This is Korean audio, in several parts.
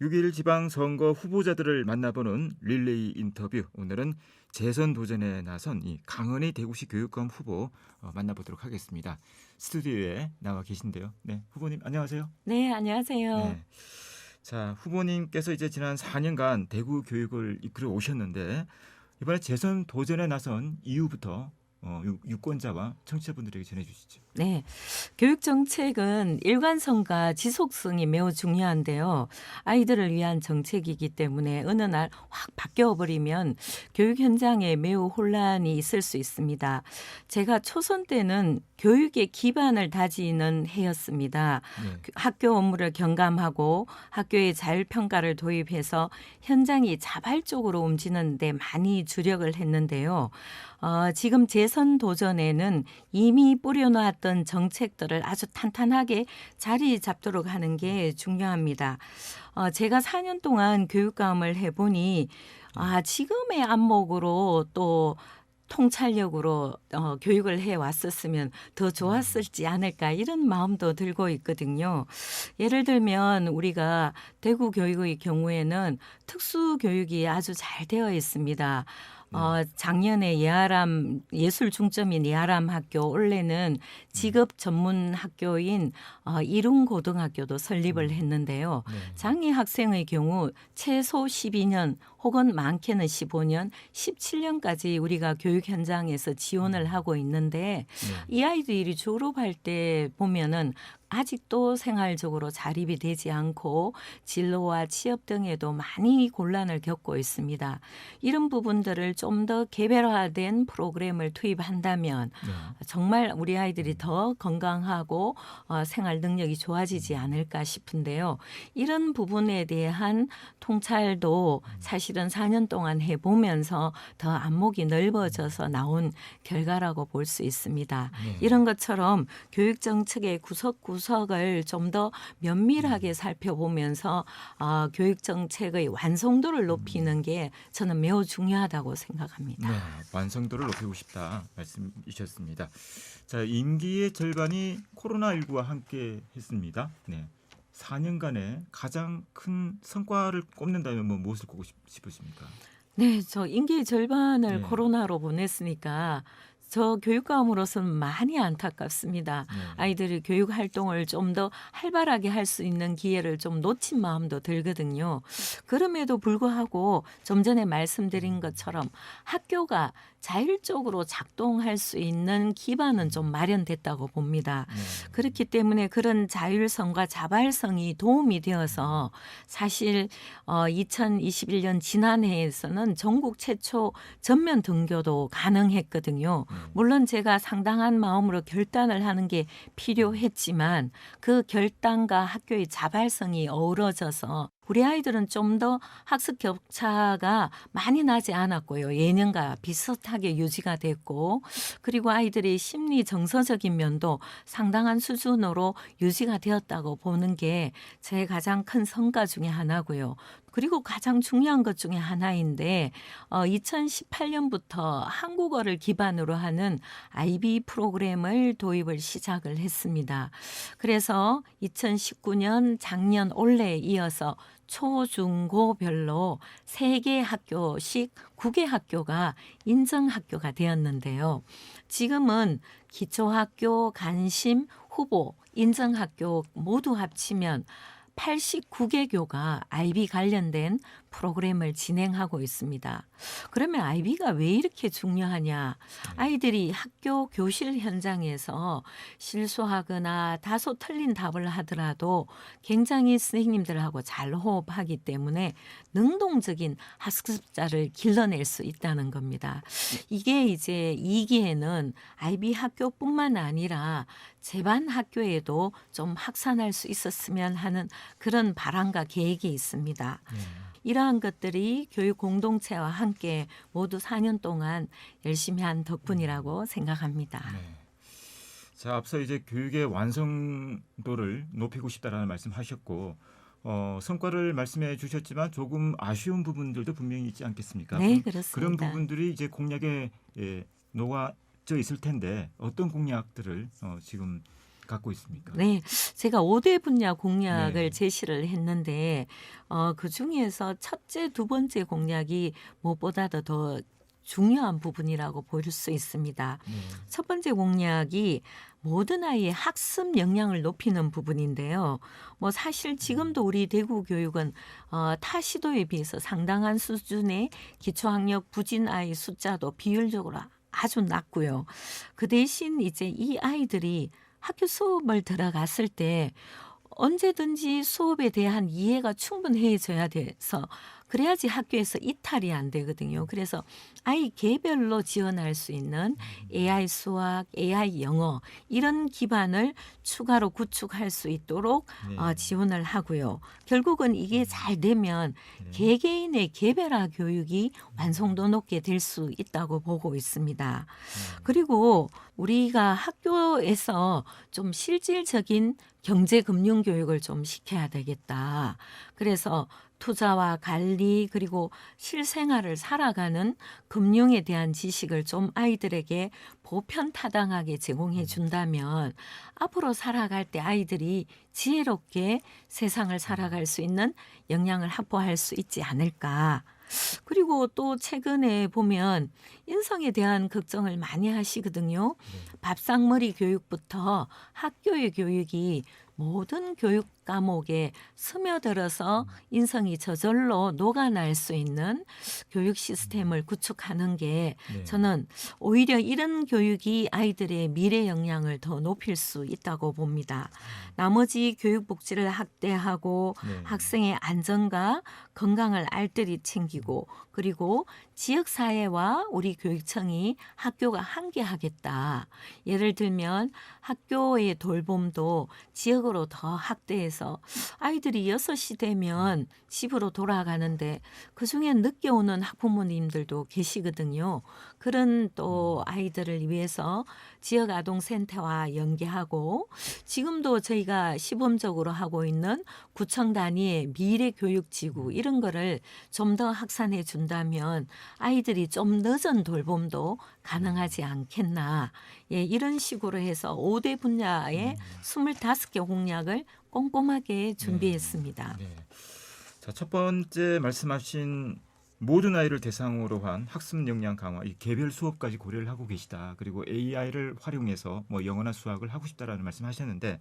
6일 지방선거 후보자들을 만나보는 릴레이 인터뷰. 오늘은 재선 도전에 나선 이 강은희 대구시 교육감 후보 어, 만나보도록 하겠습니다. 스튜디오에 나와 계신데요. 네, 후보님 안녕하세요. 네, 안녕하세요. 네. 자, 후보님께서 이제 지난 4년간 대구 교육을 이끌어 오셨는데 이번에 재선 도전에 나선 이후부터 어, 유- 유권자와 청취자분들에게 전해주시죠. 네. 교육 정책은 일관성과 지속성이 매우 중요한데요. 아이들을 위한 정책이기 때문에 어느 날 확 바뀌어 버리면 교육 현장에 매우 혼란이 있을 수 있습니다. 제가 초선 때는 교육의 기반을 다지는 해였습니다. 네. 그 학교 업무를 경감하고 학교의 자율 평가를 도입해서 현장이 자발적으로 움직이는 데 많이 주력을 했는데요. 어, 지금 재선 도전에는 이미 뿌려놓았던 정책들을 아주 탄탄하게 자리 잡도록 하는 게 중요합니다. 어, 제가 4년 동안 교육감을 해보니 아, 지금의 안목으로 또 통찰력으로 어, 교육을 해 왔었으면 더 좋았을지 않을까 이런 마음도 들고 있거든요. 예를 들면 우리가 대구 교육의 경우에는 특수 교육이 아주 잘 되어 있습니다. 어, 작년에 예아람 예술 중점인 예아람 학교 올해는 직업 전문 학교인 어, 이룬 고등학교도 설립을 했는데요. 네. 장애 학생의 경우 최소 12년 혹은 많게는 15년, 17년까지 우리가 교육 현장에서 지원을 하고 있는데 네. 이 아이들이 졸업할 때 보면은 아직도 생활적으로 자립이 되지 않고 진로와 취업 등에도 많이 곤란을 겪고 있습니다. 이런 부분들을 좀 더 개별화된 프로그램을 투입한다면 네. 정말 우리 아이들이 더 건강하고 어, 생활 능력이 좋아지지 않을까 싶은데요. 이런 부분에 대한 통찰도 사실은 4년 동안 해보면서 더 안목이 넓어져서 나온 결과라고 볼 수 있습니다. 네. 이런 것처럼 교육 정책의 구석구 석을 좀 더 면밀하게 살펴보면서 어, 교육 정책의 완성도를 높이는 게 저는 매우 중요하다고 생각합니다. 네, 완성도를 높이고 싶다 말씀이셨습니다. 자, 임기의 절반이 코로나19와 함께 했습니다. 네. 4년간의 가장 큰 성과를 꼽는다면 뭐 무엇을 꼽고 싶- 싶으십니까? 네, 저 임기 절반을 네. 코로나로 보냈으니까 저 교육감으로서는 많이 안타깝습니다. 네. 아이들이 교육 활동을 좀 더 활발하게 할 수 있는 기회를 좀 놓친 마음도 들거든요. 그럼에도 불구하고 좀 전에 말씀드린 것처럼 학교가 자율적으로 작동할 수 있는 기반은 좀 마련됐다고 봅니다. 네. 그렇기 때문에 그런 자율성과 자발성이 도움이 되어서 사실 어 2021년 지난해에서는 전국 최초 전면 등교도 가능했거든요. 네. 물론 제가 상당한 마음으로 결단을 하는 게 필요했지만 그 결단과 학교의 자발성이 어우러져서 우리 아이들은 좀 더 학습 격차가 많이 나지 않았고요. 예년과 비슷하게 유지가 됐고 그리고 아이들의 심리 정서적인 면도 상당한 수준으로 유지가 되었다고 보는 게 제 가장 큰 성과 중에 하나고요. 그리고 가장 중요한 것 중에 하나인데 어, 2018년부터 한국어를 기반으로 하는 IB 프로그램을 도입을 시작을 했습니다. 그래서 2019년 작년 올해에 이어서 초중고별로 세개 학교씩 구개 학교가 인정 학교가 되었는데요. 지금은 기초학교, 간심, 후보, 인정 학교 모두 합치면 89개 교가 IB 관련된 프로그램을 진행하고 있습니다. 그러면 IB가 왜 이렇게 중요하냐? 아이들이 학교 교실 현장에서 실수하거나 다소 틀린 답을 하더라도 굉장히 선생님들하고 잘 호흡하기 때문에 능동적인 학습자를 길러낼 수 있다는 겁니다. 이게 이제 2기에는 IB 학교뿐만 아니라 제반 학교에도 좀 확산할 수 있었으면 하는 그런 바람과 계획이 있습니다. 네. 이러한 것들이 교육 공동체와 함께 모두 4년 동안 열심히 한 덕분이라고 생각합니다. 네. 자, 앞서 이제 교육의 완성도를 높이고 싶다라는 말씀하셨고 어, 성과를 말씀해 주셨지만 조금 아쉬운 부분들도 분명히 있지 않겠습니까? 네, 그렇습니다. 그런 부분들이 이제 공약에 예, 녹아 져 있을 텐데 어떤 공약들을 어, 지금 갖고 있습니까? 네, 제가 5대 분야 공약을 네. 제시를 했는데 어, 그 중에서 첫째, 두 번째 공약이 무엇보다도 더 중요한 부분이라고 볼 수 있습니다. 네. 첫 번째 공약이 모든 아이의 학습 역량을 높이는 부분인데요. 뭐 사실 지금도 우리 대구 교육은 어, 타 시도에 비해서 상당한 수준의 기초학력 부진 아이 숫자도 비율적으로 아주 낮고요. 그 대신 이제 이 아이들이 학교 수업을 들어갔을 때 언제든지 수업에 대한 이해가 충분해져야 돼서 그래야지 학교에서 이탈이 안 되거든요. 그래서 아이 개별로 지원할 수 있는 AI 수학, AI 영어 이런 기반을 추가로 구축할 수 있도록 네. 어, 지원을 하고요. 결국은 이게 잘 되면 네. 개개인의 개별화 교육이 완성도 높게 될 수 있다고 보고 있습니다. 네. 그리고 우리가 학교에서 좀 실질적인 경제 금융 교육을 좀 시켜야 되겠다. 그래서 투자와 관리 그리고 실생활을 살아가는 금융에 대한 지식을 좀 아이들에게 보편 타당하게 제공해 준다면 앞으로 살아갈 때 아이들이 지혜롭게 세상을 살아갈 수 있는 역량을 확보할 수 있지 않을까. 그리고 또 최근에 보면 인성에 대한 걱정을 많이 하시거든요. 밥상머리 교육부터 학교의 교육이 모든 교육 과목에 스며들어서 인성이 저절로 녹아날 수 있는 교육 시스템을 구축하는 게 네. 저는 오히려 이런 교육이 아이들의 미래 역량을 더 높일 수 있다고 봅니다. 나머지 교육 복지를 확대하고 네. 학생의 안전과 건강을 알뜰히 챙기고 그리고 지역 사회와 우리 교육청이 학교가 함께하겠다. 예를 들면 학교의 돌봄도 지역으로 더 확대해서 아이들이 6시 되면 집으로 돌아가는데 그중에 늦게 오는 학부모님들도 계시거든요. 그런 또 아이들을 위해서 지역 아동 센터와 연계하고 지금도 저희가 시범적으로 하고 있는 구청 단위의 미래 교육 지구 이런 거를 좀 더 확산해 준다면 아이들이 좀 늦은 돌봄도 가능하지 않겠나. 예, 이런 식으로 해서 5대 분야의 25개 공약을 꼼꼼하게 준비했습니다. 네. 자, 첫 번째 말씀하신 모든 아이를 대상으로 한 학습 역량 강화, 이 개별 수업까지 고려를 하고 계시다. 그리고 AI를 활용해서 뭐 영어나 수학을 하고 싶다라는 말씀하셨는데,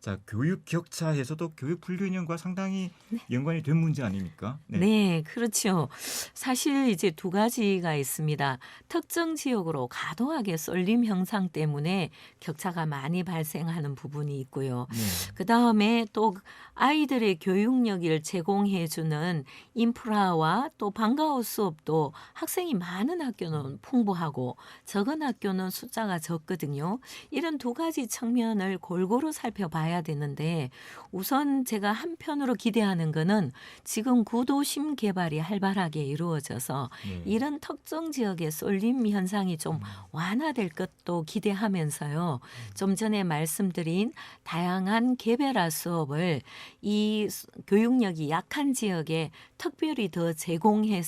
자 교육 격차에서도 교육 불균형과 상당히 연관이 된 문제 아닙니까? 네. 그렇죠. 사실 이제 두 가지가 있습니다. 특정 지역으로 과도하게 쏠림 형상 때문에 격차가 많이 발생하는 부분이 있고요. 네. 그 다음에 또 아이들의 교육력을 제공해주는 인프라와 또 방 과후 수업도 학생이 많은 학교는 풍부하고 적은 학교는 숫자가 적거든요. 이런 두 가지 측면을 골고루 살펴봐야 되는데 우선 제가 한편으로 기대하는 거는 지금 구도심 개발이 활발하게 이루어져서 네. 이런 특정 지역의 쏠림 현상이 좀 완화될 것도 기대하면서요. 좀 전에 말씀드린 다양한 개별화 수업을 이 수- 교육력이 약한 지역에 특별히 더 제공해서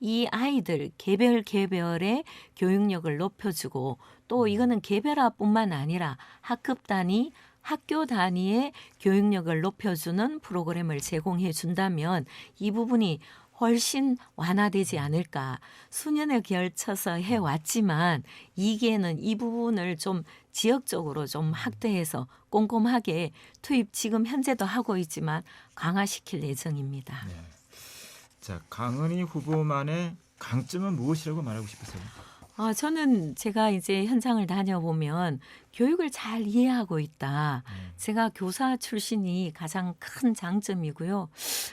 이 아이들 개별 개별의 교육력을 높여주고 또 이거는 개별화뿐만 아니라 학급 단위 학교 단위의 교육력을 높여주는 프로그램을 제공해 준다면 이 부분이 훨씬 완화되지 않을까. 수년에 걸쳐서 해왔지만 이게는 이 부분을 좀 지역적으로 좀 확대해서 꼼꼼하게 투입 지금 현재도 하고 있지만 강화시킬 예정입니다. 네. 자 강은희 후보만의 강점은 무엇이라고 말하고 싶으세요? 아, 저는 제가 이제 현장을 다녀보면 교육을 잘 이해하고 있다. 네. 제가 교사 출신이 가장 큰 장점이고요.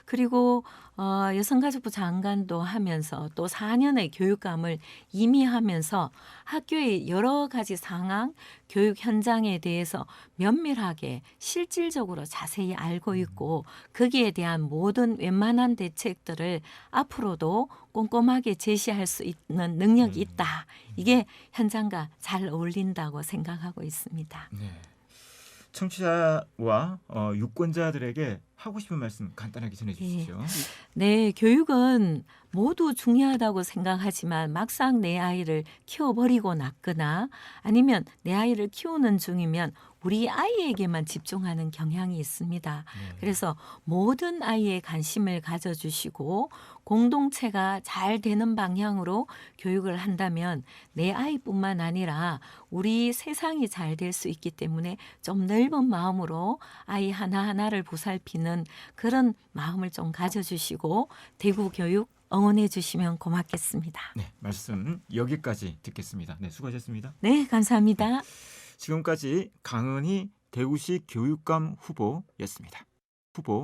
그리고 어, 여성가족부 장관도 하면서 또 4년의 교육감을 이미 하면서 학교의 여러 가지 상황, 교육 현장에 대해서 면밀하게 실질적으로 자세히 알고 있고 거기에 대한 모든 웬만한 대책들을 앞으로도 꼼꼼하게 제시할 수 있는 능력이 있다. 이게 현장과 잘 어울린다고 생각하고 있습니다. 네. 청취자와 어, 유권자들에게 하고 싶은 말씀 간단하게 전해 주시죠. 네, 교육은 모두 중요하다고 생각하지만 막상 내 아이를 키워버리고 낳거나 아니면 내 아이를 키우는 중이면 우리 아이에게만 집중하는 경향이 있습니다. 네. 그래서 모든 아이의 관심을 가져주시고 공동체가 잘 되는 방향으로 교육을 한다면 내 아이뿐만 아니라 우리 세상이 잘 될 수 있기 때문에 좀 넓은 마음으로 아이 하나하나를 보살피 는 그런 마음을 좀 가져주시고 대구 교육 응원해 주시면 고맙겠습니다. 네, 말씀 여기까지 듣겠습니다. 네, 수고하셨습니다. 네, 감사합니다. 지금까지 강은희 대구시 교육감 후보였습니다. 후보